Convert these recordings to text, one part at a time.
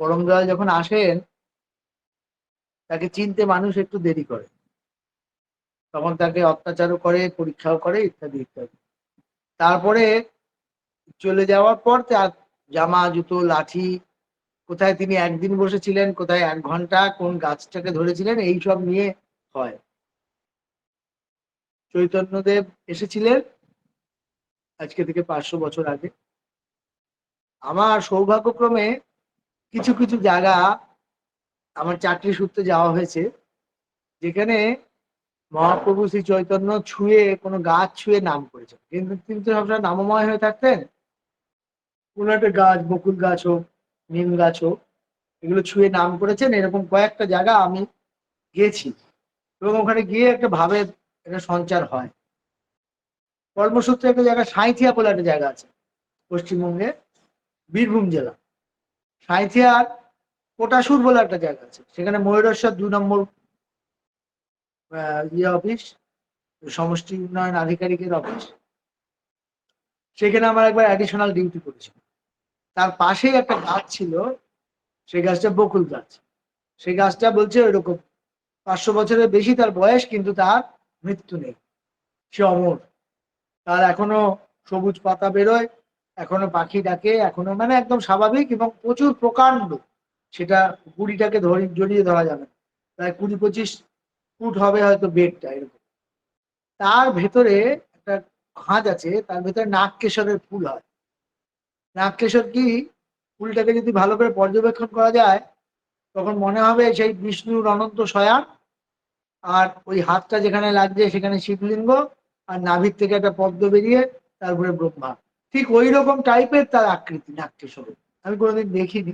পরম দয়াল যখন আসেন, তাকে চিনতে মানুষ একটু দেরি করে। তখন তাকে অত্যাচারও করে, পরীক্ষাও করে, ইত্যাদি ইত্যাদি। তারপরে চলে যাওয়ার পর তার জামা, জুতো, লাঠি, কোথায় তিনি একদিন বসেছিলেন, কোথায় এক ঘণ্টা, কোন গাছটাকে ধরেছিলেন, এই সব নিয়ে হয়। চৈতন্যদেব এসেছিলেন আজকে থেকে পাঁচশো বছর আগে। আমার সৌভাগ্যক্রমে কিছু কিছু জায়গা আমার চাকরি সূত্রে যাওয়া হয়েছে, যেখানে মহাপ্রভু শ্রী চৈতন্য ছুঁয়ে কোনো গাছ ছুঁয়ে নাম করেছেন। কিন্তু তিনি তো সবসময় নামময় হয়ে থাকতেন। কোনো একটা গাছ, বকুল গাছ হোক, নিম গাছ হোক, এগুলো ছুঁয়ে নাম করেছেন। এরকম কয়েকটা জায়গা আমি গিয়েছি এবং ওখানে গিয়ে একটা ভাবের একটা সঞ্চার হয়। কর্মসূত্রে একটা জায়গা, সাঁইথিয়া বলে একটা জায়গা আছে পশ্চিমবঙ্গে বীরভূম জেলা। সাঁইথিয়ার কোটাসুর বলে একটা জায়গা আছে। সেখানে ময়ূরেশ্বর দুই নম্বর ইয়ে অফিস সমষ্টি উন্নয়ন আধিকারিকের অফিস সেখানে আমার একবার অ্যাডিশনাল ডিউটি করেছিল। তার পাশেই একটা গাছ ছিল, সেই গাছটা বকুল গাছ। সেই গাছটা বলছে ওইরকম পাঁচশো বছরের বেশি তার বয়স, কিন্তু তার মৃত্যু নেই। সে অমর। তার এখনও সবুজ পাতা বেরোয় এখনও পাখি ডাকে, এখনও মানে একদম স্বাভাবিক এবং প্রচুর প্রকাণ্ড। সেটা কুড়িটাকে ধরে, জড়িয়ে ধরা যাবে প্রায় কুড়ি পঁচিশ ফুট হবে হয়তো বেডটা এরকম। তার ভেতরে একটা খাঁজ আছে, তার ভেতরে নাগকেশরের ফুল হয়। নাগকেশর কি? ফুলটাকে যদি ভালো করে পর্যবেক্ষণ করা যায়, তখন মনে হবে সেই বিষ্ণুর অনন্ত শয়ান আর ওই হাতটা যেখানে লাগছে সেখানে শিবলিঙ্গ আর নাভির থেকে একটা পদ্ম বেরিয়ে তারপরে ব্রহ্মা। ঠিক ওই রকম টাইপের তার আকৃতি নাট্যস্বর আমি কোনোদিন দেখিনি।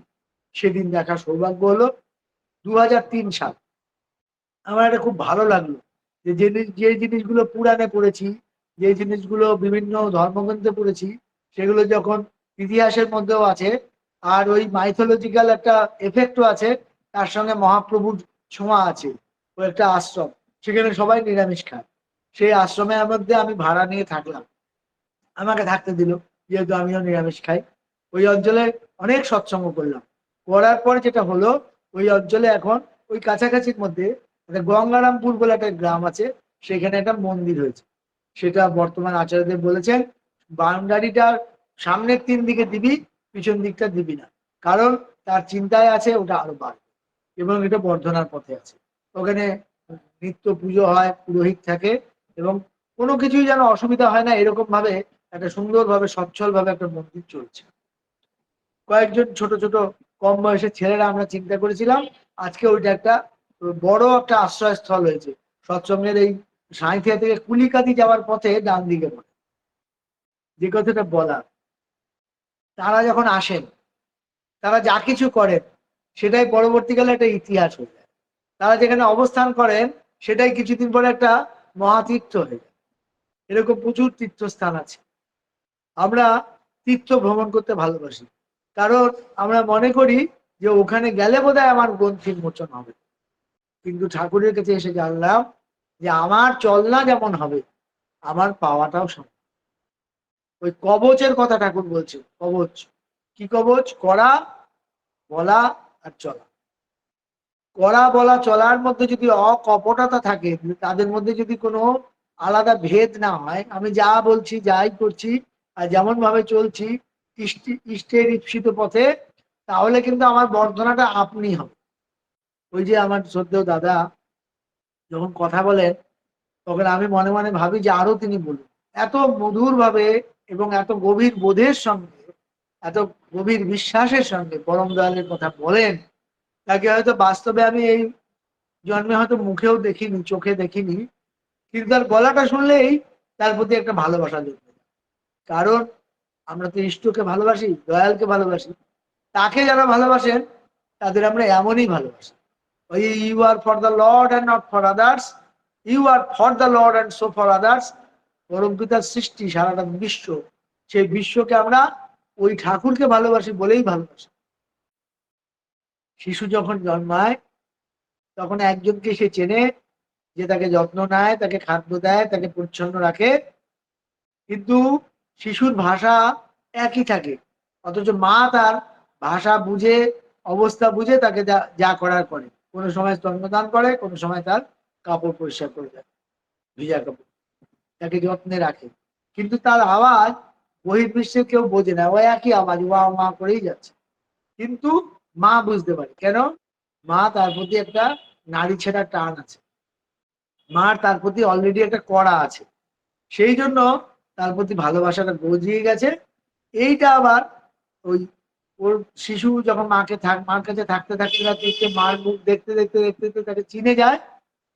সেদিন দেখা সৌভাগ্য হলো দু হাজার তিন সাল। আমার এটা খুব ভালো লাগল যে জিনিস, যে জিনিসগুলো পুরাণে পড়েছি, যে জিনিসগুলো বিভিন্ন ধর্মগ্রন্থে পড়েছি, সেগুলো যখন ইতিহাসের মধ্যেও আছে, আর ওই মাইথোলজিক্যাল একটা এফেক্টও আছে, তার সঙ্গে মহাপ্রভুর ছোঁয়া আছে, ও একটা আশ্রম। সেখানে সবাই নিরামিষ খায়। সেই আশ্রমের মধ্যে আমি ভাড়া নিয়ে থাকলাম। আমাকে থাকতে দিল। যেহেতু আমিও নিরামিষ খাই, ওই অঞ্চলে অনেক সৎসঙ্গ করলাম। করার পর যেটা হলো, ওই অঞ্চলে এখন ওই কাছাকাছির মধ্যে গঙ্গারামপুর বলে একটা গ্রাম আছে, সেখানে একটা মন্দির হয়েছে। সেটা বর্তমান আচার্যদেব বলেছেন বাউন্ডারিটার সামনের তিন দিকে দিবি, পিছন দিকটা দিবি না। কারণ তার চিন্তায় আছে, ওটা আরও বাড়বে। এবং এটা বর্ধনার পথে আছে। ওখানে নিত্য পুজো হয়, পুরোহিত থাকে, এবং কোনো কিছুই যেন অসুবিধা হয় না এরকম ভাবে একটা সুন্দরভাবে সচ্ছল ভাবে একটা মন্দির চলছে। কয়েকজন ছোট ছোট, কম বয়সের ছেলেরা আমরা চিন্তা করেছিলাম, আজকে ওইটা একটা বড় একটা আশ্রয়স্থল হয়েছে। সৎসঙ্গের এই সাঁইথিয়া থেকে কুলিকাতি যাওয়ার পথে ডান দিকে পড়ে যে কথাটা বলা তারা যখন আসেন, তারা যা কিছু করেন, সেটাই পরবর্তীকালে একটা ইতিহাস হয়ে যায়। তারা যেখানে অবস্থান করেন, সেটাই কিছুদিন পরে একটা মহাতীর্থ হয়ে যায়। এরকম প্রচুর তীর্থস্থান আছে। আমরা তীর্থ ভ্রমণ করতে ভালোবাসি। কারণ আমরা মনে করি যে ওখানে গেলে বোধহয় আমার গ্রন্থির মোচন হবে। কিন্তু ঠাকুরের কাছে এসে জানলাম যে আমার চলনা যেমন হবে, আমার পাওয়াটাও সমান। ওই কবচের কথা ঠাকুর বলছে, কবচ। কি কবচ? করা বলা আর চলা। করা বলা, চলার মধ্যে যদি অকপটতা থাকে, তাদের মধ্যে যদি কোনো আলাদা ভেদ না হয়, আমি যা বলছি, যাই করছি আর যেমন ভাবে চলছি, ইষ্টি- ইষ্টের ঈপ্সিত পথে, তাহলে কিন্তু আমার বর্ধনাটা আপনি হবে ওই যে আমার শ্রদ্ধেয় দাদা যখন কথা বলেন, তখন আমি মনে মনে ভাবি যে আরও তিনি বলুন এত মধুর ভাবে এবং এত গভীর বোধের সঙ্গে, এত গভীর বিশ্বাসের সঙ্গে পরম দয়ালের কথা বলেন, তাকে হয়তো বাস্তবে আমি এই জন্মে হয়তো মুখেও দেখিনি, চোখে দেখিনি, কিন্তু তার গলাটা শুনলেই তার প্রতি একটা ভালোবাসা জন্মে। কারণ আমরা তো ইষ্টকে ভালোবাসি, দয়ালকে ভালোবাসি। তাকে যারা ভালোবাসেন, তাদের আমরা এমনই ভালোবাসি। We you are for the lord and not for others you are for the lord and so for others পরম পিতার সৃষ্টি সারাটা বিশ্ব, সেই বিশ্বকে আমরা ওই ঠাকুরকে ভালোবাসি বলেই ভালোবাসি। শিশু যখন জন্মায়, তখন একজনকে সে চেনে যে তাকে যত্ন নেয়, তাকে খাদ্য দেয়, তাকে পরিচ্ছন্ন রাখে। কিন্তু শিশুর ভাষা একই থাকে। অথচ মা তার ভাষা বুঝে, অবস্থা বুঝে তাকে যা যা করার করে। কোনো সময় স্তন্যদান করে, কোনো সময় তার কাপড় পরিষ্কার করে দেয়। ভিজা কাপড়। তাকে যত্নে রাখে। কিন্তু তার আওয়াজ বহির্বিশ্বে কেউ বোঝে না। ও একই আওয়াজ, ওয়া মা করেই যাচ্ছে। কিন্তু মা বুঝতে পারে। কেন? মা তার প্রতি একটা নারী ছেঁড়া টান আছে। মার তার প্রতি অলরেডি একটা কড়া আছে। সেই জন্য তার প্রতি ভালোবাসাটা গজিয়ে গেছে। এইটা আবার ওই ওর শিশু যখন মাকে থাক, মার কাছে থাকতে থাকতে থাকতে মার মুখ দেখতে দেখতে দেখতে দেখতে তাকে চিনে যায়,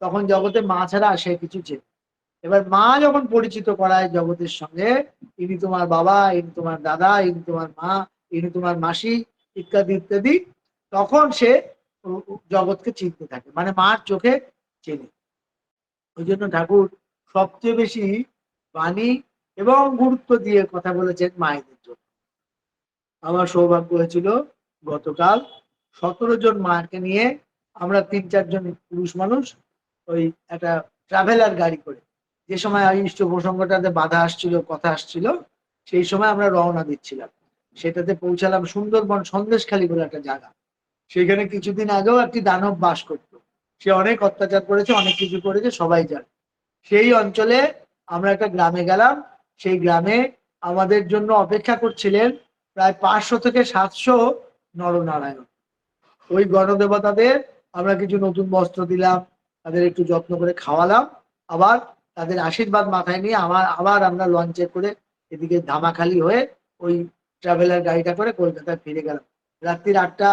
তখন জগতে মা ছাড়া সে কিছু চেনে এবার মা যখন পরিচিত করায় জগতের সঙ্গে, ইনি তোমার বাবা, ইনি তোমার দাদা, ইনি তোমার মা, ইনি তোমার মাসি, ইত্যাদি ইত্যাদি, তখন সে জগৎকে চিনতে থাকে মানে মার চোখে চেনে। ওই জন্য ঠাকুর সবচেয়ে বেশি বাণী এবং গুরুত্ব দিয়ে কথা বলেছেন মায়েদের জন্য। আমার সৌভাগ্য হয়েছিল গতকাল সতেরো জন মাকে নিয়ে আমরা তিন চারজন পুরুষ মানুষ ওই একটা ট্রাভেলার গাড়ি করে, যে সময় ইষ্ট প্রসঙ্গটাতে বাধা আসছিল, কথা আসছিল, সেই সময় আমরা রওনা দিচ্ছিলাম। সেটাতে পৌঁছালাম সুন্দরবন সন্দেশখালী বলে একটা জায়গা। সেখানে কিছুদিন আগেও একটি দানব বাস করত। সে অনেক অত্যাচার করেছে, অনেক কিছু করেছে, সবাই জানে। সেই অঞ্চলে আমরা একটা গ্রামে গেলাম সেই গ্রামে আমাদের জন্য অপেক্ষা করছিলেন প্রায় পাঁচশো থেকে সাতশো নরনারায়ণ। ওই গণদেবতাদের আমরা কিছু নতুন বস্ত্র দিলাম, তাদের একটু যত্ন করে খাওয়ালাম, আবার তাদের আশীর্বাদ মাথায় নিয়ে আবার আবার আমরা লঞ্চে করে এদিকে ধামাখালি হয়ে ওই ট্রাভেলার গাড়িটা করে কলকাতায় ফিরে গেলাম। রাত্রির আটটা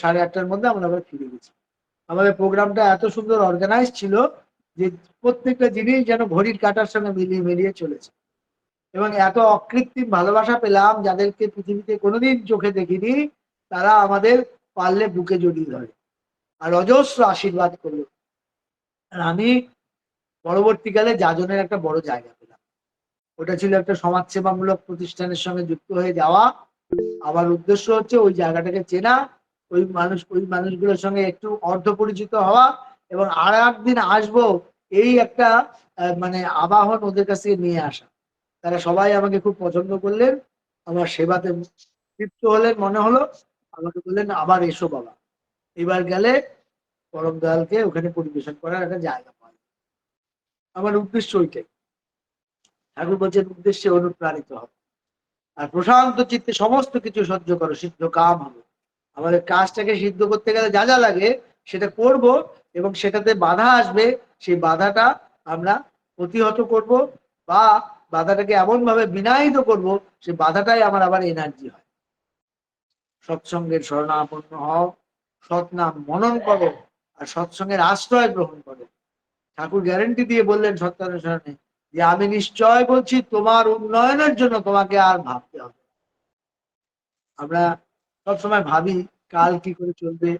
সাড়ে আটটার মধ্যে আমরা আবার ফিরে গেছি। আমাদের প্রোগ্রামটা এত সুন্দর অর্গানাইজ ছিল যে প্রত্যেকটা জিনিস যেন ঘড়ির কাটার সঙ্গে মিলিয়ে মিলিয়ে চলেছে। এবং এত অকৃত্রিম ভালোবাসা পেলাম যাদেরকে পৃথিবীতে কোনোদিন চোখে দেখিনি, তারা আমাদের পারলে বুকে জড়িয়ে ধরে। আর অজস্র আশীর্বাদ করল। আর আমি পরবর্তীকালে যাজনের একটা বড় জায়গা পেলাম। ওটা ছিল একটা সমাজসেবামূলক প্রতিষ্ঠানের সঙ্গে যুক্ত হয়ে যাওয়া। আমার উদ্দেশ্য হচ্ছে ওই জায়গাটাকে চেনা, ওই মানুষ, ওই মানুষগুলোর সঙ্গে একটু অর্ধ পরিচিত হওয়া এবং আর একদিন আসব এই একটা মানে আবাহন ওদের কাছে নিয়ে আসা। তারা সবাই আমাকে খুব পছন্দ করলেন। আমার সেবাতে তৃপ্ত হলেন, মনে হলো আমাকে বললেন, আবার এসো বাবা। এবার গেলে পরম দয়ালকে ওখানে পরিবেশন করার একটা জায়গা পায় আমার উদ্দেশ্য ওইটাই। ঠাকুর বলছেন, উদ্দেশ্যে অনুপ্রাণিত হবে আর প্রশান্ত চিত্তে সমস্ত কিছু সহ্য করো, সিদ্ধ কাম হবে। আমাদের কাজটাকে সিদ্ধ করতে গেলে যা যা লাগে সেটা করব এবং সেটাতে বাধা আসবে। সেই বাধাটা আমরা প্রতিহত করব বা বাধাটাকে এমন ভাবে বিনায়িত করব, সে বাধাটাই আমার আবার এনার্জি হয়। সৎসঙ্গের শরণাপন্ন হও সৎ নাম মনন করো, আর সৎসঙ্গের আশ্রয় গ্রহণ করো। ঠাকুর গ্যারেন্টি দিয়ে বললেন সত্যানুসরণে যে, আমি নিশ্চয় বলছি, তোমার উন্নয়নের জন্য তোমাকে আর ভাবতে হবে আমরা সবসময় ভাবি, কাল কি করে চলবে?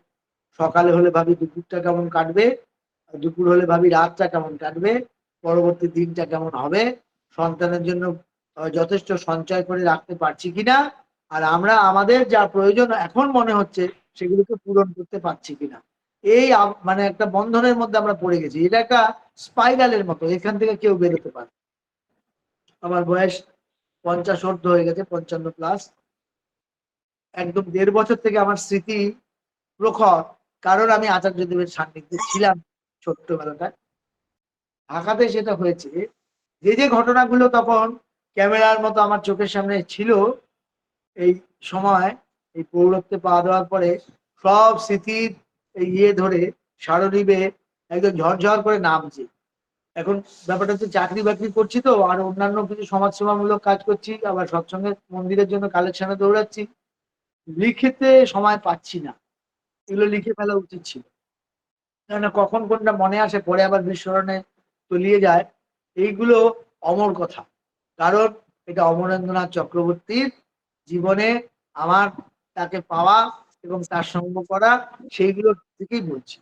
সকালে হলে ভাবি দুপুরটা কেমন কাটবে? দুপুর হলে ভাবি রাতটা কেমন কাটবে? পরবর্তী দিনটা কেমন হবে? সন্তানের জন্য যথেষ্ট সঞ্চয় করে রাখতে পারছি কিনা? আর আমরা, আমাদের যা প্রয়োজন এখন মনে হচ্ছে, সেগুলোকে পূরণ করতে পারছি কিনা? এই মানে একটা বন্ধনের মধ্যে আমরা পড়ে গেছি। এটা একটা স্পাইরালের মতো, এখান থেকে কেউ বেরোতে পারে আমার বয়স পঞ্চাশ অর্ধ হয়ে গেছে, পঞ্চান্ন প্লাস একদম দেড় বছর থেকে আমার স্মৃতি প্রখর, কারণ আমি আচার্যদেবের সান্নিধ্যে ছিলাম ছোট্টবেলাটায়। ঢাকাতে সেটা হয়েছে যে যে ঘটনাগুলো তখন ক্যামেরার মতো আমার চোখের সামনে ছিল, এই সময়, এই পৌরত্বে পা দেওয়ার পরে সব স্মৃতির ইয়ে ধরে সারণীবে একদম ঝরঝর করে নামছে। এখন ব্যাপারটা হচ্ছে চাকরি বাকরি করছি তো, আর অন্যান্য কিছু সমাজসেবামূলক কাজ করছি, আবার সৎসঙ্গে মন্দিরের জন্য কালেকশনে দৌড়াচ্ছি। লিখেতে সময় পাচ্ছি না। এগুলো লিখে ফেলা উচিত ছিল। কেননা কখন কোনটা মনে আসে, পরে আবার বিস্মরণে তলিয়ে যায়। এইগুলো অমর কথা। কারণ এটা অমরেন্দ্রনাথ চক্রবর্তীর জীবনে আমার, তাকে পাওয়া এবং তার সঙ্গ করা, সেইগুলো থেকেই বলছি।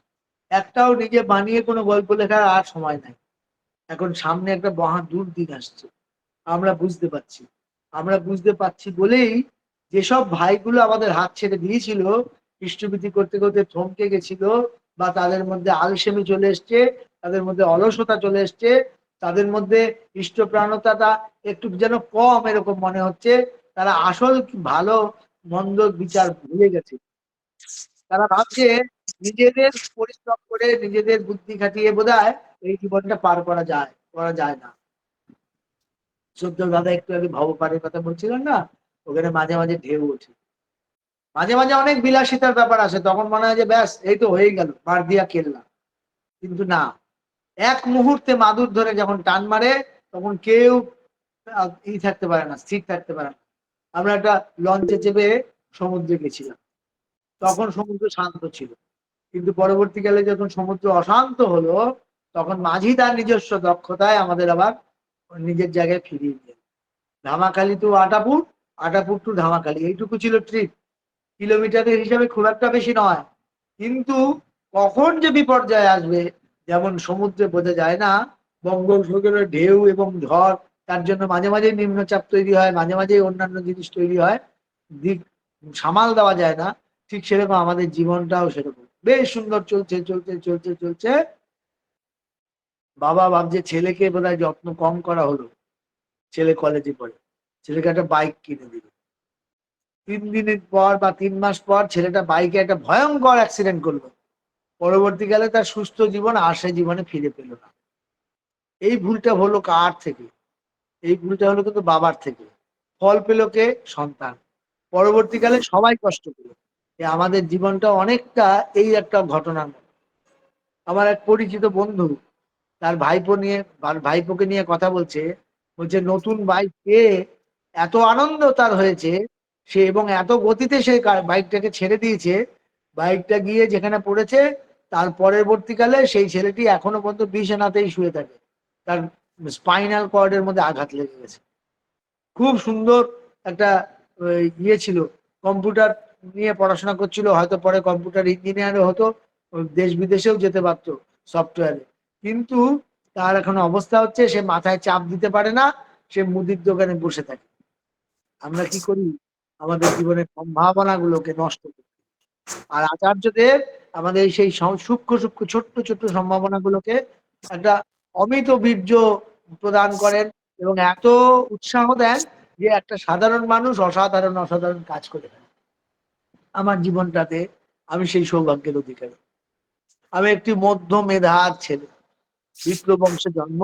একটাও নিজে বানিয়ে কোনো গল্প লেখার আর সময় নাই। এখন সামনে একটা মহা দূর দিন আসছে। আমরা বুঝতে পারছি। আমরা বুঝতে পারছি বলেই যেসব ভাইগুলো আমাদের হাত ছেড়ে দিয়েছিল ইষ্টবিধি করতে করতে থমকে গেছিল বা তাদের মধ্যে আলসেমি চলে এসছে, তাদের মধ্যে অলসতা চলে এসছে তাদের মধ্যে ইষ্টপ্রাণতাটা একটু যেন কম এরকম মনে হচ্ছে। তারা আসল ভালো, মন্দ বিচার ভুলে গেছে। তারা ভাবছে নিজেদের পরিশ্রম করে নিজেদের বুদ্ধি খাটিয়ে বোধ এই জীবনটা পার করা যায় করা যায় না। সদ্য দাদা একটু আগে ভবপারের কথা বলছিলেন না? ওখানে মাঝে মাঝে ঢেউ ওঠে। মাঝে মাঝে অনেক বিলাসিতার ব্যাপার আসে, তখন মনে হয় যে ব্যাস, এই তো হয়ে গেল, মার দিয়া খেললাম। কিন্তু না এক মুহূর্তে মাদুর ধরে যখন টান মারে, তখন কেউ ই থাকতে পারে না, স্থির থাকতে পারে না। আমরা একটা লঞ্চে চেপে সমুদ্রে গেছিলাম। তখন সমুদ্র শান্ত ছিল। কিন্তু পরবর্তীকালে যখন সমুদ্র অশান্ত হলো, তখন মাঝি তার নিজস্ব দক্ষতায় আমাদের আবার নিজের জায়গায় ফিরিয়ে দিলেন ধামাখালি টু আটাপুর আটাপুর টু ধামাখালি এইটুকু ছিল ট্রিপ কিলোমিটারের হিসাবে খুব একটা বেশি নয়। কিন্তু কখন যে বিপর্যয় আসবে যেমন সমুদ্রে বোঝা যায় না, বঙ্গোপসাগরের ঢেউ এবং ঝড়, তার জন্য মাঝে মাঝে নিম্নচাপ তৈরি হয়, মাঝে মাঝে অন্যান্য জিনিস তৈরি হয়। দিক সামাল দেওয়া যায় না, ঠিক সেরকম আমাদের জীবনটাও সেরকম। বেশ সুন্দর চলছে চলছে চলছে চলছে। বাবা ভাবছে ছেলেকে বোধহয় যত্ন কম করা হলো, ছেলে কলেজে পড়ে। ছেলেকে একটা বাইক কিনে দিল। তিন দিনের পর বা তিন মাস পর ছেলেটা বাইকে একটা ভয়ঙ্কর অ্যাক্সিডেন্ট করল। পরবর্তীকালে তার সুস্থ জীবন আর সে জীবনে ফিরে পেল না। এই ভুলটা হলো কার থেকে? এই ভুলটা হলো কিন্তু বাবার থেকে। ফল পেল কে? সন্তান। পরবর্তীকালে সবাই কষ্ট পেল। আমাদের জীবনটা অনেকটা এই একটা ঘটনার মতো। আমার এক পরিচিত বন্ধু তার ভাইপো নিয়ে ভাইপোকে নিয়ে কথা বলছে বলছে, নতুন বাইক পেয়ে এত আনন্দ তার হয়েছে। সে এবং এত গতিতে সে বাইকটাকে ছেড়ে দিয়েছে। বাইকটা গিয়ে যেখানে পড়েছে তার পরবর্তীকালে সেই ছেলেটি এখনও পর্যন্ত বিছানাতেই শুয়ে থাকে। তার স্পাইনাল কর্ডের মধ্যে আঘাত লেগে গেছে। খুব সুন্দর একটা ইয়ে ছিল। কম্পিউটার নিয়ে পড়াশোনা করছিল, হয়তো পরে কম্পিউটার ইঞ্জিনিয়ারও হতো, দেশ বিদেশেও যেতে পারত সফটওয়্যারে। কিন্তু তার এখন অবস্থা হচ্ছে, সে মাথায় চাপ দিতে পারে না, সে মুদির দোকানে বসে থাকে। আমরা কি করি? আমাদের জীবনের সম্ভাবনা গুলোকে নষ্ট করি। আর আচার্যদেব আমাদের সেই সূক্ষ্ম সূক্ষ্ম, ছোট্ট ছোট্ট সম্ভাবনা গুলোকে একটা অমিত বীর্য প্রদান করেন এবং এত উৎসাহ দেন যে একটা সাধারণ মানুষ অসাধারণ অসাধারণ কাজ করে আমার জীবনটাতে আমি সেই সৌভাগ্যের অধিকারী। আমি একটি মধ্য মেধার ছেলে। বিপ্র বংশে জন্ম,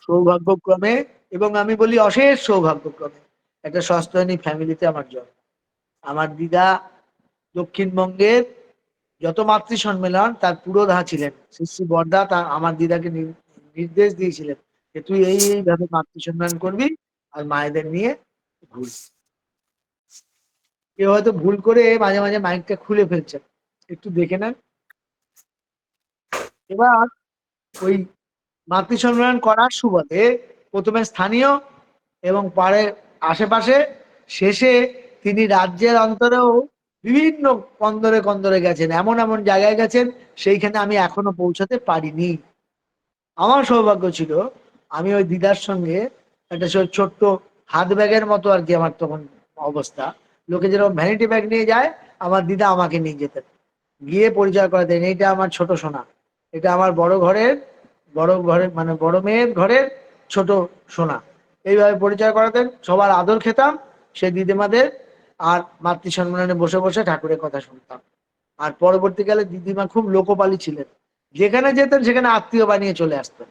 সৌভাগ্যক্রমে এবং আমি বলি অশেষ সৌভাগ্যক্রমে। একটা সস্তনী ফ্যামিলিতে আমার জন্ম। আমার দিদা দক্ষিণবঙ্গের যত মাতৃ সম্মেলন তার পুরোধা ছিলেন। শ্রী বর্দা তা আমার দিদাকে নির্দেশ দিয়েছিলেন যে তুই এই এইভাবে মাতৃ সম্মেলন করবি আর মায়েদের নিয়ে ঘুরবি কেউ হয়তো ভুল করে মাঝে মাঝে মাইকটা খুলে ফেলছে। একটু দেখে নেন। এবার ওই মাতৃ সম্মেলন করার সুবাদে প্রথমে স্থানীয় এবং পরে আশেপাশে শেষে তিনি রাজ্যের অন্তরেও বিভিন্ন কন্দরে কন্দরে গেছেন, এমন এমন জায়গায় গেছেন, সেইখানে আমি এখনও পৌঁছাতে পারিনি। আমার সৌভাগ্য ছিল, আমি ওই দিদার সঙ্গে একটা ছোট্ট হাত ব্যাগের মতো আর কি আমার তখন অবস্থা। লোকে যেরকম ভ্যানিটি ব্যাগ নিয়ে যায়, আমার দিদা আমাকে নিয়ে যেতেন। গিয়ে পরিচয় করে দেন এইটা আমার ছোট সোনা। এটা আমার বড় ঘরের বড় ঘরের মানে বড় মেয়ের ঘরের ছোট সোনা। এইভাবে পরিচয় করাতেন, সবার আদর খেতাম, সে দিদিমাদের আর মাতৃ সম্মেলনে বসে বসে ঠাকুরের কথা শুনতাম। আর পরবর্তীকালে দিদিমা খুব লোকপালি ছিলেন। যেখানে যেতেন, সেখানে আত্মীয় বানিয়ে চলে আসতেন।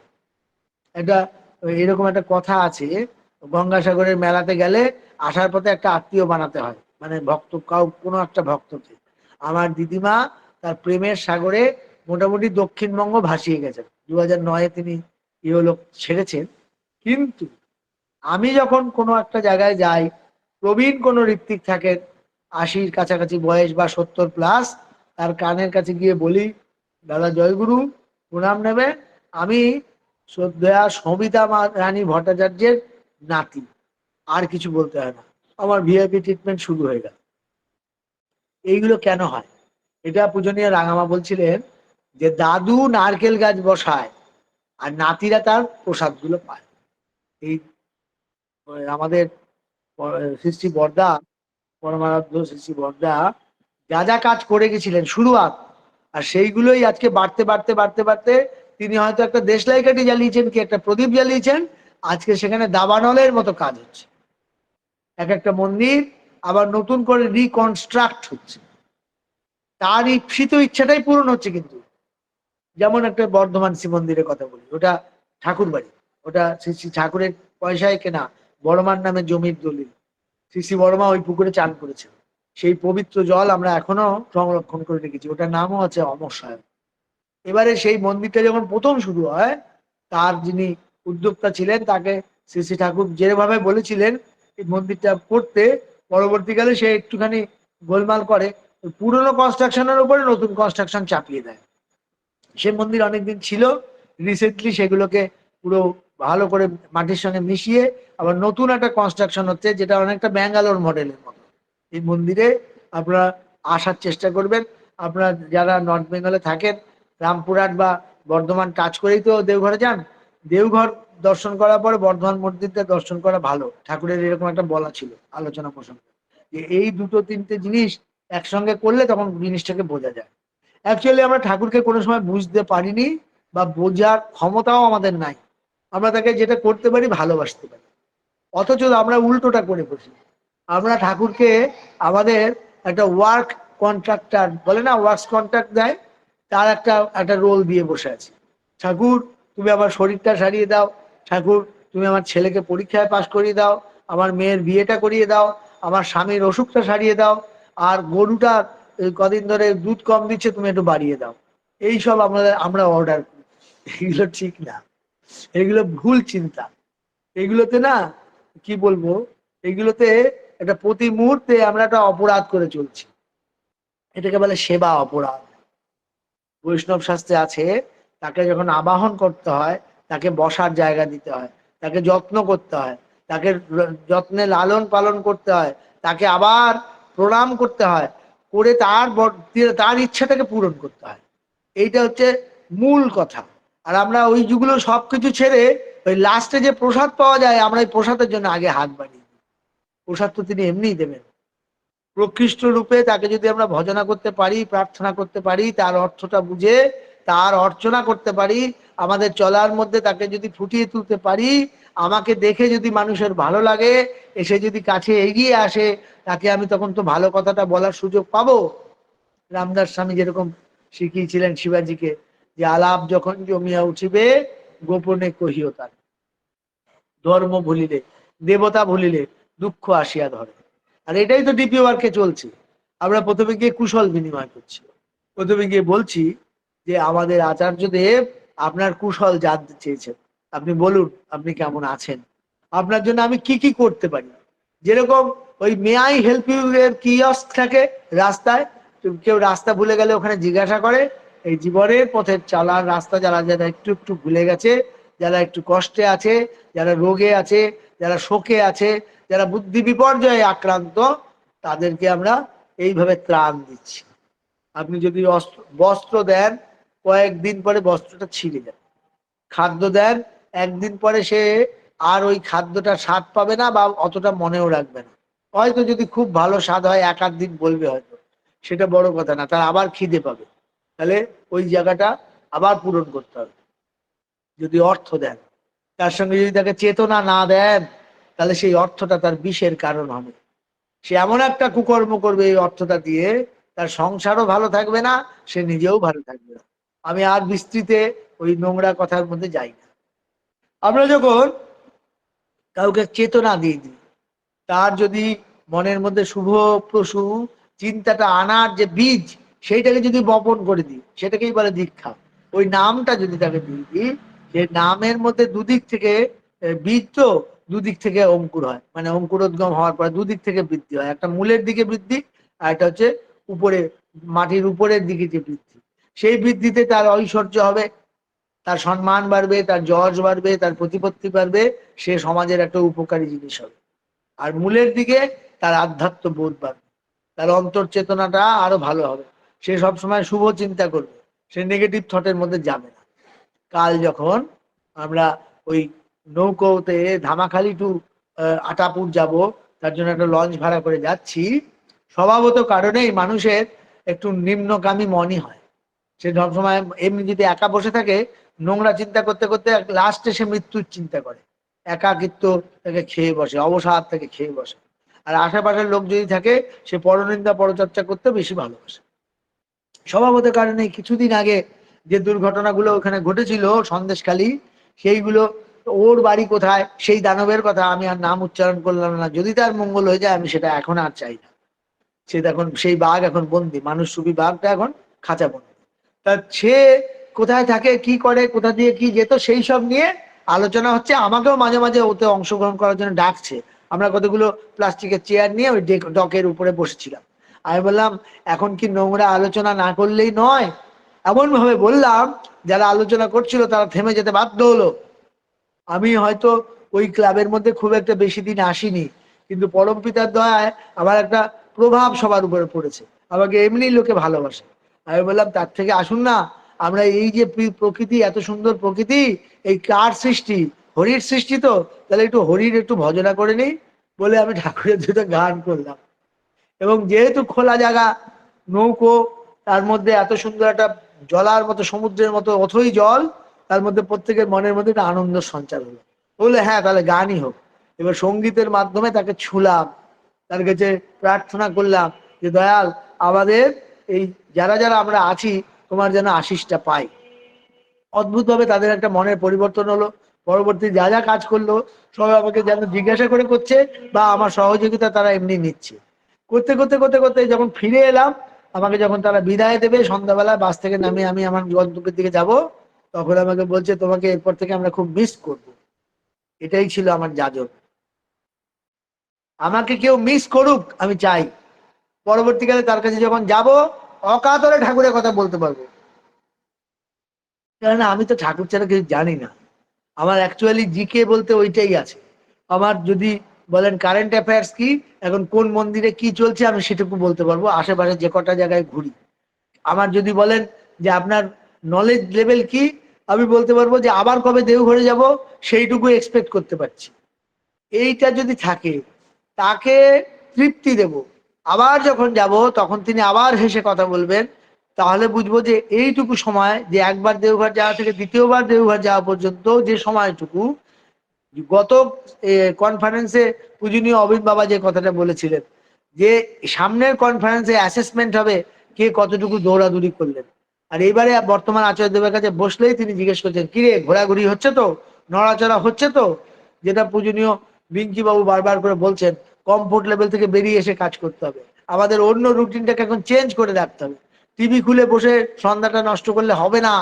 একটা, এরকম একটা কথা আছে, গঙ্গাসাগরের মেলাতে গেলে আসার পথে একটা আত্মীয় বানাতে হয়। মানে ভক্ত, কাউ, কোনো একটা ভক্তকে। আমার দিদিমা তার প্রেমের সাগরে মোটামুটি দক্ষিণবঙ্গ ভাসিয়ে গেছেন। দু হাজার নয়ে তিনি ইহলোক ছেড়েছেন। কিন্তু আমি যখন কোনো একটা জায়গায় যাই প্রবীণ কোনো ঋত্বিক থাকেন আশির কাছাকাছি বয়স বা সত্তর প্লাস তার কানের কাছে গিয়ে বলি, দাদা জয়গুরু, প্রণাম নেবে। আমি শ্রদ্ধা সবিতা রানী ভট্টাচার্যের নাতি। আর কিছু বলতে হয় না। আমার ভিআইপি ট্রিটমেন্ট শুরু হয়ে গেল। এইগুলো কেন হয়? এটা পূজনীয় রাঙামা বলছিলেন যে, দাদু নারকেল গাছ বসায় আর নাতিরা তার প্রসাদগুলো পায়। এই, আমাদের সৃষ্টি বর্দা পরমারাধ্য সৃষ্টি বর্দা, যা যা কাজ করে গেছিলেন শুরুয়াত, আর সেইগুলোই আজকে বাড়তে বাড়তে বাড়তে বাড়তে তিনি হয়তো একটা দেশলাইকাটি জ্বালিয়েছেন কি একটা প্রদীপ জ্বালিয়েছেন, আজকে সেখানে দাবানলের মতো কাজ হচ্ছে। এক একটা মন্দির আবার নতুন করে রিকনস্ট্রাক্ট হচ্ছে। তার ইপ্সিত ইচ্ছাটাই পূরণ হচ্ছে কিন্তু। যেমন একটা বর্ধমান শ্রী মন্দিরের কথা বলি, ওটা ঠাকুর বাড়ি ওটা শ্রী ঠাকুরের পয়সায় কেনা বড়মার নামে জমির দলিল। শ্রী বড়মা ওই পুকুরে চান করেছেন সেই পবিত্র জল আমরা এখনও সংরক্ষণ করে রেখেছি। ওটার নামও আছে অমরসায়ন এবারে সেই মন্দিরটা যখন প্রথম শুরু হয়, তার যিনি উদ্যোক্তা ছিলেন, তাকে শ্রী শ্রী ঠাকুর যেভাবে বলেছিলেন এই মন্দিরটা করতে, পরবর্তীকালে সে একটুখানি গোলমাল করে। পুরনো কনস্ট্রাকশনের উপরে নতুন কনস্ট্রাকশন চাপিয়ে দেয়। সে মন্দির অনেকদিন ছিল। রিসেন্টলি সেগুলোকে পুরো ভালো করে মাটির সঙ্গে মিশিয়ে আবার নতুন একটা কনস্ট্রাকশন হচ্ছে যেটা অনেকটা ব্যাঙ্গালোর মডেলের মতো। এই মন্দিরে আপনারা আসার চেষ্টা করবেন। আপনারা যারা নর্থ বেঙ্গলে থাকেন, রামপুরহাট বা বর্ধমান কাজ করেই তো দেওঘরে যান। দেওঘর দর্শন করার পরে বর্ধমান মন্দিরটা দর্শন করা ভালো। ঠাকুরের এরকম একটা বলা ছিল আলোচনা প্রসঙ্গে। যে এই দুটো তিনটে জিনিস একসঙ্গে করলে তখন জিনিসটাকে বোঝা যায়। অ্যাকচুয়ালি আমরা ঠাকুরকে কোনো সময় বুঝতে পারিনি বা বোঝার ক্ষমতাও আমাদের নাই। আমরা তাকে যেটা করতে পারি ভালোবাসতে পারি। অথচ আমরা উল্টোটা করে বসি। আমরা ঠাকুরকে আমাদের একটা ওয়ার্ক কন্ট্রাক্টার বলে না ওয়ার্কস কন্ট্রাক্ট দেয়, তার একটা একটা রোল দিয়ে বসে আছি। ঠাকুর, তুমি আমার শরীরটা সারিয়ে দাও। ঠাকুর, তুমি আমার ছেলেকে পরীক্ষায় পাশ করিয়ে দাও। আমার মেয়ের বিয়েটা করিয়ে দাও। আমার স্বামীর অসুখটা সারিয়ে দাও। আর গরুটা কদিন ধরে দুধ কম দিচ্ছে, তুমি একটু বাড়িয়ে দাও। এই সব আমাদের, আমরা অর্ডার করি। এগুলো ঠিক না। এগুলো ভুল চিন্তা। এগুলোতে না, কি বলব, এগুলোতে একটা প্রতি মুহূর্তে আমরা একটা অপরাধ করে চলছি। এটাকে বলে সেবা অপরাধ। বৈষ্ণব শাস্ত্রে আছে, তাকে যখন আবাহন করতে হয়, তাকে বসার জায়গা দিতে হয়, তাকে যত্ন করতে হয়, তাকে যত্নে লালন পালন করতে হয়, তাকে আবার প্রণাম করতে হয়, করে তার তার ইচ্ছাটাকে পূরণ করতে হয়। এইটা হচ্ছে মূল কথা। আর আমরা ওই যুগুলো সব কিছু ছেড়ে ওই লাস্টে যে প্রসাদ পাওয়া যায়, আমরা এই প্রসাদের জন্য আগে হাত বাড়িয়ে দিই। প্রসাদ তো তিনি এমনিই দেবেন। প্রকৃষ্ট রূপে তাকে যদি আমরা ভজনা করতে পারি, প্রার্থনা করতে পারি, তার অর্থটা বুঝে, তার অর্চনা করতে পারি, আমাদের চলার মধ্যে তাকে যদি ফুটিয়ে তুলতে পারি, আমাকে দেখে যদি মানুষের ভালো লাগে, এসে যদি কাছে এগিয়ে আসে, তাকে আমি তখন তো ভালো কথাটা বলার সুযোগ পাবো। রামদাস স্বামী যেরকম শিখিয়েছিলেন শিবাজিকে যে আলাপ যখন জমিয়া উঠিবে, গোপনে কহিও তার। ধর্ম ভুলিলে, দেবতা ভুলিলে দুঃখ আসিয়া ধরে। আর এটাই তো ডিপি ওয়ার্কে চলছে। আমরা প্রথমে গিয়ে কুশল বিনিময় করছি। প্রথমে গিয়ে বলছি যে, আমাদের আচার্য দেব আপনার কুশল জানতে চেয়েছেন। আপনি বলুন, আপনি কেমন আছেন? আপনার জন্য আমি কি কি করতে পারি? যেরকম ওই মে আই হেল্প ইউ এর কিয়স্ক থাকে রাস্তায়, কেউ রাস্তা ভুলে গেলে ওখানে জিজ্ঞাসা করে এই জীবনের পথে চালার রাস্তা যারা যারা একটু একটু ভুলে গেছে, যারা একটু কষ্টে আছে, যারা রোগে আছে, যারা শোকে আছে, যারা বুদ্ধি বিপর্যয়ে আক্রান্ত, তাদেরকে আমরা এইভাবে ত্রাণ দিচ্ছি। আপনি যদি বস্ত্র দেন, কয়েকদিন পরে বস্ত্রটা ছিঁড়ে যাবে। খাদ্য দেন, একদিন পরে সে আর ওই খাদ্যটা স্বাদ পাবে না বা অতটা মনেও রাখবে না। হয়তো যদি খুব ভালো স্বাদ হয়, এক আধ দিন বলবে হয়তো। সেটা বড় কথা না, তার আবার খিদে পাবে। তাহলে ওই জায়গাটা আবার পূরণ করতে হবে। যদি অর্থ দেন। তার সঙ্গে যদি তাকে চেতনা না দেন, তাহলে সেই অর্থটা তার বিষের কারণ হবে। সে এমন একটা কুকর্ম করবে এই অর্থটা দিয়ে, তার সংসারও ভালো থাকবে না, সে নিজেও ভালো থাকবে না। আমি আর বিস্তৃতে ওই নোংরা কথার মধ্যে যাই না। আমরা যখন কাউকে চেতনা দিয়ে দিই, তার যদি মনের মধ্যে শুভ প্রসূ, চিন্তাটা আনার যে বীজ সেইটাকে যদি বপন করে দিই, সেটাকেই বলে দীক্ষা। ওই নামটা যদি তাকে দিয়ে দিই যে নামের মধ্যে দুদিক থেকে বীজ তো দুদিক থেকে অঙ্কুর হয়। মানে অঙ্কুরোদ্গম হওয়ার পর দুদিক থেকে বৃদ্ধি হয়। একটা মূলের দিকে বৃদ্ধি, আর একটা হচ্ছে উপরে, মাটির উপরের দিকে যে বৃদ্ধি। সেই বৃদ্ধিতে তার ঐশ্বর্য হবে, তার সম্মান বাড়বে, তার যশ বাড়বে, তার প্রতিপত্তি বাড়বে, সে সমাজের একটা উপকারী জিনিস হবে। আর মূলের দিকে তার আধ্যাত্ম বোধ বাড়বে। তার অন্তর চেতনাটা আরও ভালো হবে। সে সবসময় শুভ চিন্তা করবে। সে নেগেটিভ থটের মধ্যে যাবে না। কাল যখন আমরা ওই নৌকোতে ধামাখালি টু আটাপুর যাব, তার জন্য একটা লঞ্চ ভাড়া করে যাচ্ছি, স্বভাবত কারণেই মানুষের একটু নিম্নগামী মনই হয়। সে সবসময় এমনি যদি একা বসে থাকে, নোংরা চিন্তা করতে করতে লাস্টে সে মৃত্যুর চিন্তা করে। একাকিত্ব তাকে খেয়ে বসে, অবসাদ থেকে খেয়ে বসে। আর আশেপাশের লোক যদি থাকে, সে পরনিন্দা, পরচর্চা করতে বেশি ভালোবাসে। স্বভাবতের কারণে কিছুদিন আগে যে দুর্ঘটনাগুলো ওখানে ঘটেছিল, সন্দেশখালী, সেইগুলো, ওর বাড়ি কোথায়, সেই দানবের কথা আমি আর নাম উচ্চারণ করলাম না। যদি তার মঙ্গল হয়ে যায়, আমি সেটা এখন আর চাই না। সে এখন সেই বাঘ এখন বন্দি। মানুষ সুবি বাঘটা এখন খাঁচা বন্দি। তা সে কোথায় থাকে, কি করে, কোথা দিয়ে কি যেত, সেই সব নিয়ে আলোচনা হচ্ছে। আমাকেও মাঝে মাঝে ওতে অংশগ্রহণ করার জন্য ডাকছে। আমরা কতগুলো প্লাস্টিকের চেয়ার নিয়ে ওই ডেক- ডকের উপরে বসেছিলাম। আমি বললাম, এখন কি নোংরা আলোচনা না করলেই নয়? এমন ভাবে বললাম, যারা আলোচনা করছিল তারা থেমে যেতে বাধ্য হলো। আমি হয়তো ওই ক্লাবের মধ্যে খুব একটা বেশি দিন আসিনি, কিন্তু পরম পিতার দয়ায় আমার একটা প্রভাব সবার উপরে পড়েছে। আমাকে এমনি লোকে ভালোবাসে। আমি বললাম, তার থেকে আসুন না, আমরা এই যে প্রকৃতি, এত সুন্দর প্রকৃতি, এই কার সৃষ্টি? হরির সৃষ্টি তো? তাহলে একটু হরির একটু ভজনা করে নিই? বলে আমি ঠাকুরের দুটো গান করলাম। এবং যেহেতু খোলা জায়গা, নৌকো, তার মধ্যে এত সুন্দর একটা জলার মতো, সমুদ্রের মতো অথই জল, তার মধ্যে প্রত্যেকের মনের মধ্যে একটা আনন্দ সঞ্চার হলো। বললে হ্যাঁ তাহলে গানই হোক। এবার সঙ্গীতের মাধ্যমে তাকে ছুলাম, তার কাছে প্রার্থনা করলাম যে, দয়াল, আমাদের এই যারা যারা আমরা আছি, তোমার যেন আশিসটা পাই। অদ্ভুতভাবে তাদের একটা মনের পরিবর্তন হলো। পরবর্তী যা যা কাজ করল, সবাই আমাকে যেন জিজ্ঞাসা করে করছে বা আমার সহযোগিতা তারা এমনি নিচ্ছে। করতে করতে করতে করতে যখন ফিরে এলাম, আমাকে যখন তারা বিদায় দেবে সন্ধ্যাবেলা বাস থেকে নামিয়ে আমি আমার গন্তব্যের দিকে যাব, তখন আমাকে বলছে, তোমাকে এরপর থেকে আমরা খুব মিস করব। এটাই ছিল আমার যাজক আমাকে কেউ মিস করুক, আমি চাই। পরবর্তীকালে তার কাছে যখন যাব, অকাতরে ঠাকুরের কথা বলতে পারব। কেননা আমি তো ঠাকুর ছাড়া কিছু জানি না। আমার অ্যাকচুয়ালি জিকে বলতে ওইটাই আছে। আমার যদি বলেন কারেন্ট অ্যাফেয়ার্স কি এখন কোন মন্দিরে কি চলছে আমি সেটুকু বলতে পারব। আশেপাশে যে কটা জায়গায় ঘুরি। আমার যদি বলেন যে আপনার নলেজ লেভেল কি, আমি বলতে পারব যে আবার কবে দেওঘরে যাব সেইটুকু এক্সপেক্ট করতে পারছি। এইটা যদি থাকে, তাকে তৃপ্তি দেব। আবার যখন যাব, তখন তিনি আবার হেসে কথা বলবেন। তাহলে বুঝব যে এইটুকু সময় যে একবার দেওঘর যাওয়া থেকে দ্বিতীয়বার দেওঘর যাওয়া পর্যন্ত যে সময়টুকু গত কনফারেন্সে পূজনীয় অবিন বাবা যে কথাটা বলেছিলেন, যে সামনের কনফারেন্সে অ্যাসেসমেন্ট হবে কে কতটুকু দৌড়াদৌড়ি করলেন। আর এইবারে বর্তমান আচার্যদেবের কাছে বসলেই তিনি জিজ্ঞেস করছেন কিরে ঘোরাঘুরি হচ্ছে তো? নড়াচড়া হচ্ছে তো? যেটা পূজনীয় বাবু বারবার করে বলছেন কমফোর্ট লেভেল থেকে বেরিয়ে এসে কাজ করতে হবে। আমাদের অন্য রুটিনটাকে এখন চেঞ্জ করে রাখতে হবে। টিভি খুলে বসে সন্ধ্যাটা নষ্ট করলে হবে না।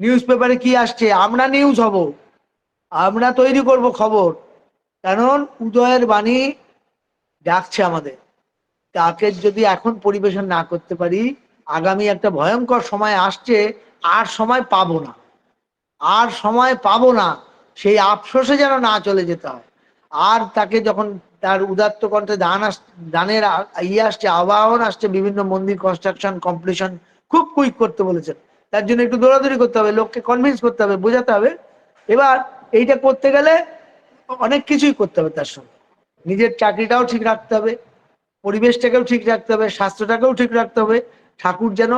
নিউজ পেপারে কি আসছে? আমরা নিউজ হব। আমরা তৈরি করব খবর। কারণ উদয়ের বাণী ডাকছে আমাদের। তাকে যদি এখন পরিবেশন না করতে পারি, আগামী একটা ভয়ঙ্কর সময় আসছে, আর সময় পাবো না। আর সময় পাবো না, সেই আফসোসে যেন না চলে যেতে হয়। আর তাকে যখন তার উদাত্ত কণ্ঠে দান আস, দানের ইয়ে আসছে আবাহন আসছে, বিভিন্ন মন্দির কনস্ট্রাকশন কমপ্লিশন খুব কুইক করতে বলেছেন। তার জন্য একটু দৌড়াদৌড়ি করতে হবে, লোককে কনভিন্স করতে হবে, বোঝাতে হবে। এবার এইটা করতে গেলে অনেক কিছুই করতে হবে তার সঙ্গে। নিজের চাকরিটাও ঠিক রাখতে হবে, পরিবেশটাকেও ঠিক রাখতে হবে, স্বাস্থ্যটাকেও ঠিক রাখতে হবে। ঠাকুর যেন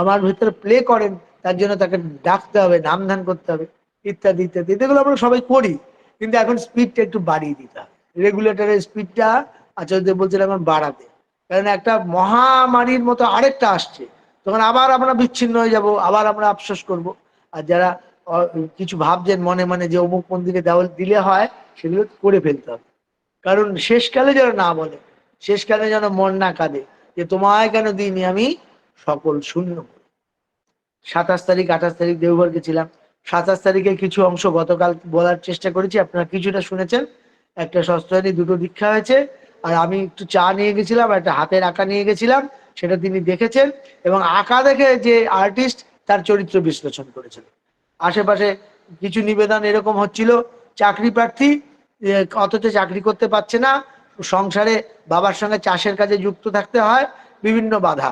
আমার ভিতরে প্লে করেন, তার জন্য তাকে ডাকতে হবে নাম ধান করতে হবে, ইত্যাদি ইত্যাদি। এগুলো আমরা সবাই করি, কিন্তু এখন স্পিডটা একটু বাড়িয়ে দিতে হবে। রেগুলেটরের স্পিডটা আচার্য বলছিলাম এখন বাড়াতে। কারণ একটা মহামারীর মতো আরেকটা আসছে। তখন আবার আমরা বিচ্ছিন্ন হয়ে যাব, আবার আমরা আফসোস করব। আর যারা কিছু ভাবছেন মনে মনে যে অমুক মন্দিরে দেওয়াল দিলে হয়, সেগুলো করে ফেলতে হবে। কারণ শেষকালে যেন না বলে, শেষকালে যেন মন না কাঁদে, যে তোমায় কেন দিইনি আমি সকল শূন্য সাতাশ তারিখ, আঠাশ তারিখ দেওঘর গেছিলাম সাতাশ তারিখে কিছু অংশ গতকাল বলার চেষ্টা করেছি, আপনারা কিছুটা শুনেছেন। একটা সস্তানি দুটো দীক্ষা হয়েছে, আর আমি একটু চা নিয়ে গেছিলাম, একটা হাতের আঁকা নিয়ে গেছিলাম, সেটা তিনি দেখেছেন, এবং আঁকা দেখে যে আর্টিস্ট তার চরিত্র বিশ্লেষণ করেছেন। আশেপাশে কিছু নিবেদন এরকম হচ্ছিল। চাকরি প্রার্থী অথচ চাকরি করতে পারছে না। সংসারে বাবার সঙ্গে চাষের কাজে যুক্ত থাকতে হয়, বিভিন্ন বাধা।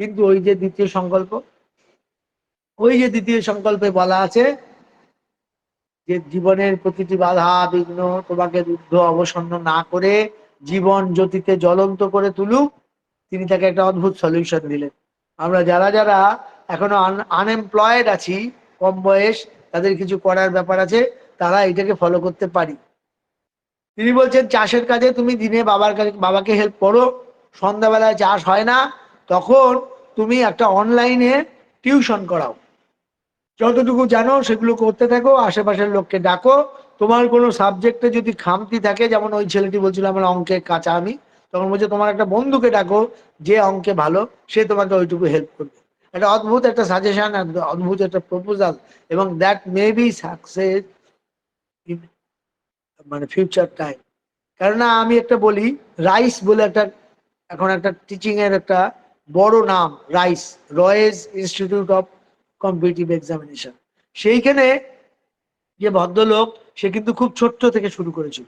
কিন্তু ওই যে দ্বিতীয় সংকল্প, ওই যে দ্বিতীয় সংকল্পে বলা আছে যে জীবনের প্রতিটি বাধা বিঘ্ন তোমাকে রুদ্ধ, অবসন্ন না করে জীবন জ্যোতিতে জ্বলন্ত করে তুলুক। তিনি তাকে একটা অদ্ভুত সলিউশন দিলেন। আমরা যারা যারা এখনও আনএমপ্লয়েড আছি কম বয়স, তাদের কিছু করার ব্যাপার আছে, তারা এটাকে ফলো করতে পারি। তিনি বলছেন, চাষের কাজে তুমি দিনে বাবার কাছে, বাবাকে হেল্প করো। সন্ধ্যাবেলায় চাষ হয় না, তখন তুমি একটা অনলাইনে টিউশন করাও। যতটুকু জানো, সেগুলো করতে থাকো, আশেপাশের লোককে ডাকো। তোমার কোনো সাবজেক্টে যদি খামতি থাকে, যেমন ওই ছেলেটি বলছিল, আমার অঙ্কে কাঁচা আমি, তখন বলছে, তোমার একটা বন্ধুকে ডাকো, যে অঙ্কে ভালো, সে তোমাকে ওইটুকু হেল্প করবে। একটা অদ্ভুত একটা সাজেশন অদ্ভুত একটা প্রপোজাল এবং that may be success in মানে ফিউচার টাইম কেননা আমি একটা বলি রাইস বলে একটা, এখন একটা টিচিং এর একটা বড় নাম Rice Royce institute of competitive examination সেইখানে যে ভদ্রলোক, সে কিন্তু খুব ছোট্ট থেকে শুরু করেছিল।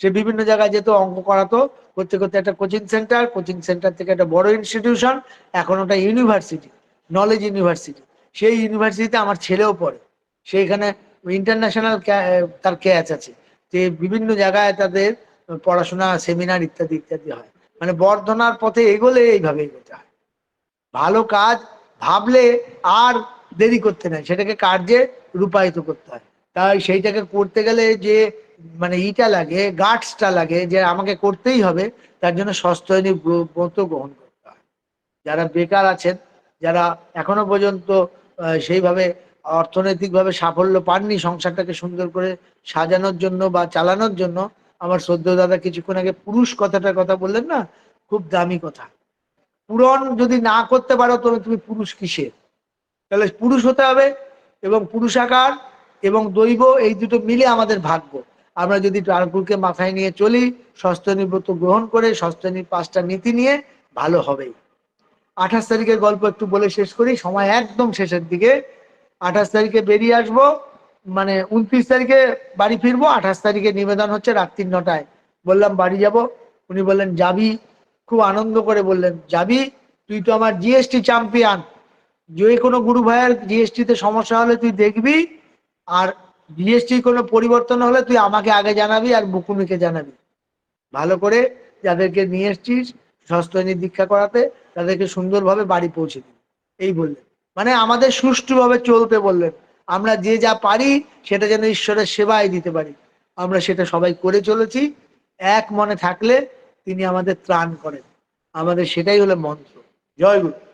সে বিভিন্ন জায়গায় যেত, অঙ্ক করাতো, করতে করতে একটা কোচিং সেন্টার কোচিং সেন্টার থেকে একটা বড় ইনস্টিটিউশন এখন ওটা ইউনিভার্সিটি নলেজ ইউনিভার্সিটি সেই ইউনিভার্সিটিতে আমার ছেলেও পড়ে। সেইখানে ইন্টারন্যাশনাল তার ক্যাচ আছে। যে বিভিন্ন জায়গায় তাদের পড়াশোনা সেমিনার ইত্যাদি ইত্যাদি হয়। মানে বর্ধনার পথে এগোলে এইভাবে এগোতে হয়। ভালো কাজ ভাবলে আর দেরি করতে নাই। সেটাকে কার্যে রূপায়িত করতে হয়। তাই সেইটাকে করতে গেলে যে মানে ইটা লাগে গার্ডসটা লাগে যে আমাকে করতেই হবে, তার জন্য সস্তয়নী ব্রত গ্রহণ করতে হয়। যারা বেকার আছেন যারা এখনও পর্যন্ত সেইভাবে অর্থনৈতিকভাবে সাফল্য পাননি সংসারটাকে সুন্দর করে সাজানোর জন্য বা চালানোর জন্য, আমার সদ্য দাদা কিছুক্ষণ আগে পুরুষ কথাটার কথা বললেন না? খুব দামি কথা। পূরণ যদি না করতে পারো, তবে তুমি পুরুষ কিসের? তাহলে পুরুষ হতে হবে এবং পুরুষাকার এবং দৈব, এই দুটো মিলে আমাদের ভাগ্য। আমরা যদি ঠাকুরকে মাথায় নিয়ে চলি সস্তনী গ্রহণ করে সস্তনী পাঁচটা নীতি নিয়ে, ভালো হবেই। আঠাশ তারিখের গল্প একটু বলে শেষ করি। সময় একদম শেষের দিকে। আঠাশ তারিখে বেরিয়ে আসব। মানে উনত্রিশ তারিখে বাড়ি ফিরবো। আঠাশ তারিখে নিবেদন হচ্ছে রাত্রি নটায়। বললাম, বাড়ি যাব? উনি বললেন, যাবি। খুব আনন্দ করে বললেন, যাবি? তুই তো আমার জিএসটি চ্যাম্পিয়ন। যে কোনো গুরু ভাইয়ের জিএসটি তে সমস্যা হলে তুই দেখবি। আর জিএসটি কোনো পরিবর্তন হলে তুই আমাকে আগে জানাবি আর বুকুমিকে জানাবি। ভালো করে যাদেরকে নিয়ে এসছিস সস্তনী দীক্ষা করাতে তাদেরকে সুন্দরভাবে বাড়ি পৌঁছে দিন এই বললেন। মানে আমাদের সুষ্ঠুভাবে চলতে বললেন। আমরা যে যা পারি, সেটা যেন ঈশ্বরের সেবায় দিতে পারি। আমরা সেটা সবাই করে চলেছি। এক মনে থাকলে তিনি আমাদের ত্রাণ করেন। আমাদের সেটাই হলো মন্ত্র। জয় গুরু।